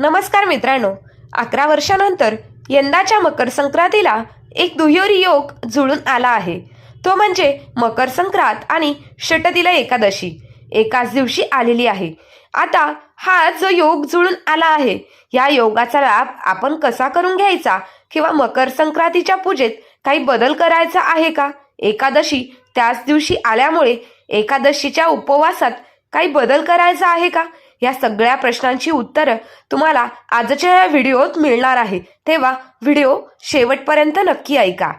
नमस्कार मित्रांनो. अकरा वर्षानंतर यंदाच्या मकर संक्रांतीला एक दुहेरी योग जुळून आला आहे. तो म्हणजे मकर संक्रांत आणि षटदिला एकादशी. एकाच दिवशी आलेली आहे. आता हा जो योग जुळून आला आहे या योगाचा लाभ आपण कसा करून घ्यायचा किंवा मकर संक्रांतीच्या पूजेत काही बदल करायचा आहे का? एकादशी त्याच दिवशी आल्यामुळे एकादशीच्या उपवासात काही बदल करायचा आहे का? या सगळ्या प्रश्नांची उत्तरं तुम्हाला आजच्या या व्हिडिओत मिळणार आहे. तेव्हा व्हिडिओ शेवटपर्यंत नक्की ऐका.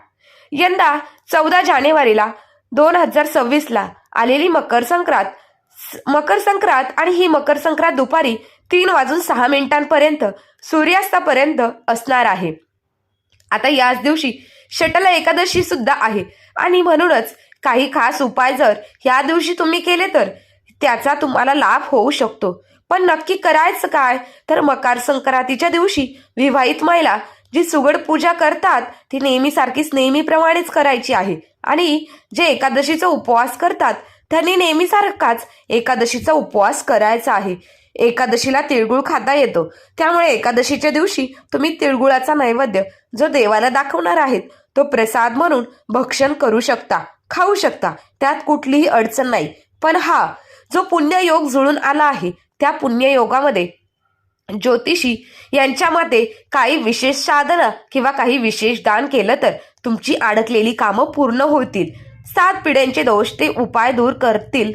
यंदा चौदा जानेवारीला दोन हजार सव्वीसला आलेली मकर संक्रांत मकर संक्रांत आणि ही मकर संक्रांत दुपारी तीन वाजून सहा मिनिटांपर्यंत सूर्यास्तापर्यंत असणार आहे. आता याच दिवशी शटल एकादशी सुद्धा आहे आणि म्हणूनच काही खास उपाय जर या दिवशी तुम्ही केले तर त्याचा तुम्हाला लाभ होऊ शकतो. पण नक्की करायचं काय? तर मकर संक्रांतीच्या दिवशी विवाहित महिला जी सुगड पूजा करतात ती नेहमीसारखीच नेहमीप्रमाणेच करायची आहे. आणि जे एकादशीचा उपवास करतात त्यांनी नेहमीसारखाच एकादशीचा उपवास करायचा आहे. एकादशीला तिळगुळ खाता येतो. त्यामुळे एकादशीच्या दिवशी तुम्ही तिळगुळाचा नैवेद्य जो देवाला दाखवणार आहेत तो प्रसाद म्हणून भक्षण करू शकता खाऊ शकता. त्यात कुठलीही अडचण नाही. पण हा जो पुण्ययोग जुळून आला आहे त्या पुण्ययोगामध्ये. ज्योतिषी यांच्या मते काही विशेष साधना किंवा काही विशेष दान केलं तर तुमची अडकलेली कामं पूर्ण होतील. सात पिढ्यांचे दोष ते उपाय दूर करतील.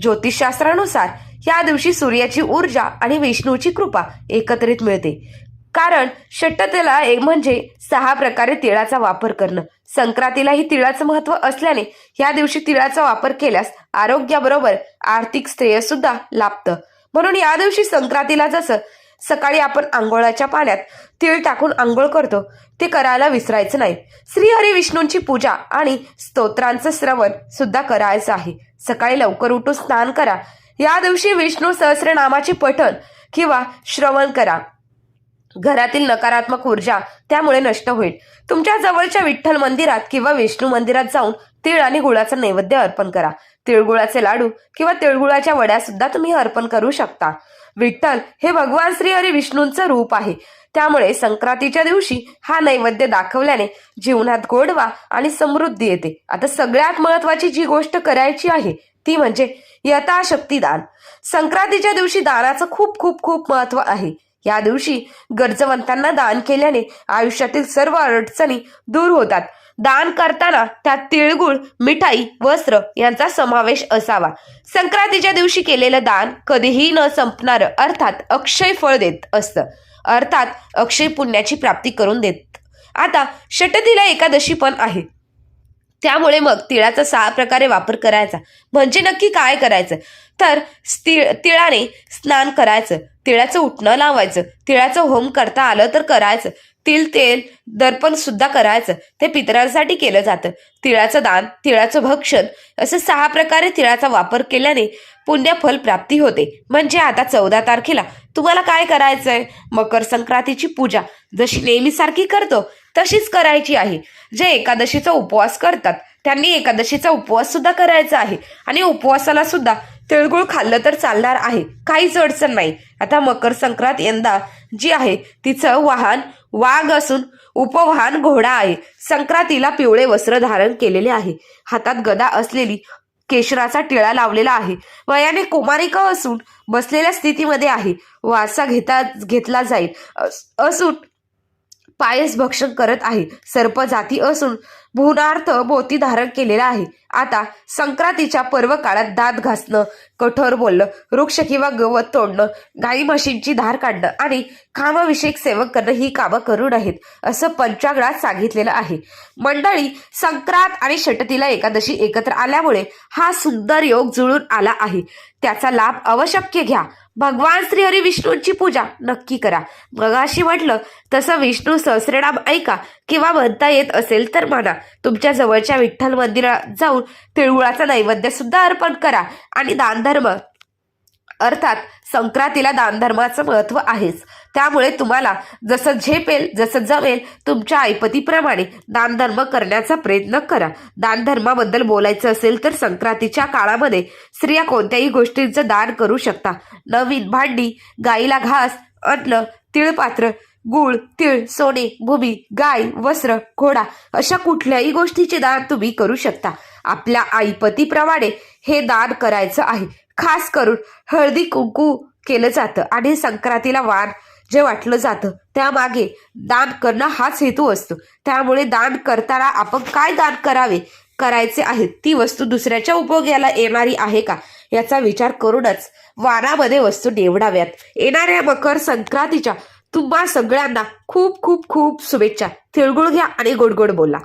ज्योतिषशास्त्रानुसार या दिवशी सूर्याची ऊर्जा आणि विष्णूची कृपा एकत्रित मिळते. कारण षट्टतेला एक म्हणजे सहा प्रकारे तिळाचा वापर करणं. संक्रांतीलाही तिळाचं महत्त्व असल्याने या दिवशी तिळाचा वापर केल्यास आरोग्याबरोबर आर्थिक श्रेय सुद्धा लाभतं. म्हणून या दिवशी संक्रांतीला जसं सकाळी आपण आंघोळाच्या पाण्यात तीळ टाकून आंघोळ करतो ते करायला विसरायचं नाही. श्रीहरी विष्णूंची पूजा आणि स्तोत्रांचं श्रवण सुद्धा करायचं आहे. सकाळी लवकर उठून स्नान करा. या दिवशी विष्णू सहस्रनामाचे पठण किंवा श्रवण करा. घरातील नकारात्मक ऊर्जा त्यामुळे नष्ट होईल. तुमच्या जवळच्या विठ्ठल मंदिरात किंवा विष्णू मंदिरात जाऊन तिळ आणि गुळाचं नैवेद्य अर्पण करा. तिळगुळाचे लाडू किंवा तिळगुळाच्या वड्या सुद्धा तुम्ही अर्पण करू शकता. विठ्ठल हे भगवान श्री हरी विष्णूंचं रूप आहे. त्यामुळे संक्रांतीच्या दिवशी हा नैवेद्य दाखवल्याने जीवनात गोडवा आणि समृद्धी येते. आता सगळ्यात महत्वाची जी गोष्ट करायची आहे ती म्हणजे यथाशक्ती दान. संक्रांतीच्या दिवशी दानाचं खूप खूप खूप महत्त्व आहे. या दिवशी गरजवंतांना दान केल्याने आयुष्यातील सर्व अडचणी दूर होतात. दान करताना त्यात तिळगुळ मिठाई वस्त्र यांचा समावेश असावा. संक्रांतीच्या दिवशी केलेलं दान कधीही न संपणारं अर्थात अक्षय फळ देत असतं. अर्थात अक्षय पुण्याची प्राप्ती करून देत. आता षटतीला एकादशी पण आहे. त्यामुळे मग तिळाचा सहा प्रकारे वापर करायचा. म्हणजे नक्की काय करायचं? तर तिळ तिळाने स्नान करायचं. तिळाचं उठणं लावायचं. तिळाचं होम करता आलं तर करायचं. तिळ तेल दर्पण सुद्धा करायचं. ते पितरांसाठी केलं जातं. तिळाचं दान तिळाचं भक्षण असं सहा प्रकारे तिळाचा वापर केल्याने पुण्यफल प्राप्ती होते. म्हणजे आता चौदा तारखेला तुम्हाला काय करायचंय? मकर संक्रांतीची पूजा जशी नेहमीसारखी करतो तशीच करायची आहे. जे एकादशीचा उपवास करतात त्यांनी एकादशीचा उपवास सुद्धा करायचा आहे. आणि उपवासाला सुद्धा तिळगुळ खाल्लं तर चालणार आहे. काहीच अडचण नाही. आता मकर संक्रांत यंदा जी आहे तिचं वाहन वाघ असून उपवाहन घोडा आहे. संक्रांतीला पिवळे वस्त्र धारण केलेले आहे. हातात गदा असलेली केशराचा टिळा लावलेला आहे. वयाने कुमारिका असून बसलेल्या स्थितीमध्ये आहे. वासा घेता घेतला जाईल. अस- असून पायस भक्षण करत आहे. सर्प जाती असून भुनार्थ मोती धारण केलेला आहे. आता संक्रांतीच्या पर्व काळात दात घासणं कठोर बोलणं वृक्ष किंवा गवत तोडणं गाई म्हशींची धार काढणं आणि कामविषयक सेवन करणं ही कामं करू नयेत असं पंचांगणात सांगितलेलं आहे. मंडळी संक्रांत आणि षटतीला एकादशी एकत्र आल्यामुळे हा सुंदर योग जुळून आला आहे. त्याचा लाभ अवश्य घ्या. भगवान श्री हरी विष्णूंची पूजा नक्की करा. मगाशी म्हटलं तसं विष्णू सहस्रनाम ऐका किंवा म्हणता येत असेल तर म्हणा तुमच्या जवळच्या विठ्ठल मंदिरात जाऊन तिळगुळाचा नैवेद्य सुद्धा अर्पण करा आणि दानधर्म अर्थात संक्रांतीला दानधर्माचं महत्त्व आहेच. त्यामुळे तुम्हाला जसं झेपेल जसं जमेल तुमच्या ऐपतीप्रमाणे दानधर्म करण्याचा प्रयत्न करा. दानधर्माबद्दल बोलायचं असेल तर संक्रांतीच्या काळामध्ये स्त्रिया कोणत्याही गोष्टींचं दान करू शकता. नवीन भांडी गाईला घास अन्न तिळपात्र गुळ तिळ सोने भूमी गाय वस्त्र घोडा अशा कुठल्याही गोष्टीचे दान तुम्ही करू शकता. आपल्या आईपतीप्रमाणे हे दान करायचं आहे. खास करून हळदी कुंकू केलं जातं आणि संक्रांतीला वाण जे वाटलं जातं त्यामागे दान करणं हाच हेतू असतो. त्यामुळे दान करताना आपण काय दान करावे? करायचे आहेत. ती वस्तू दुसऱ्याच्या उपयोगाला येणारी आहे का? याचा विचार करूनच वारामध्ये वस्तू निवडाव्यात. येणाऱ्या मकर संक्रांतीच्या तुम्हा सगळ्यांना खूप खूप खूप शुभेच्छा. तिळगुळ घ्या आणि गोड गोड बोला.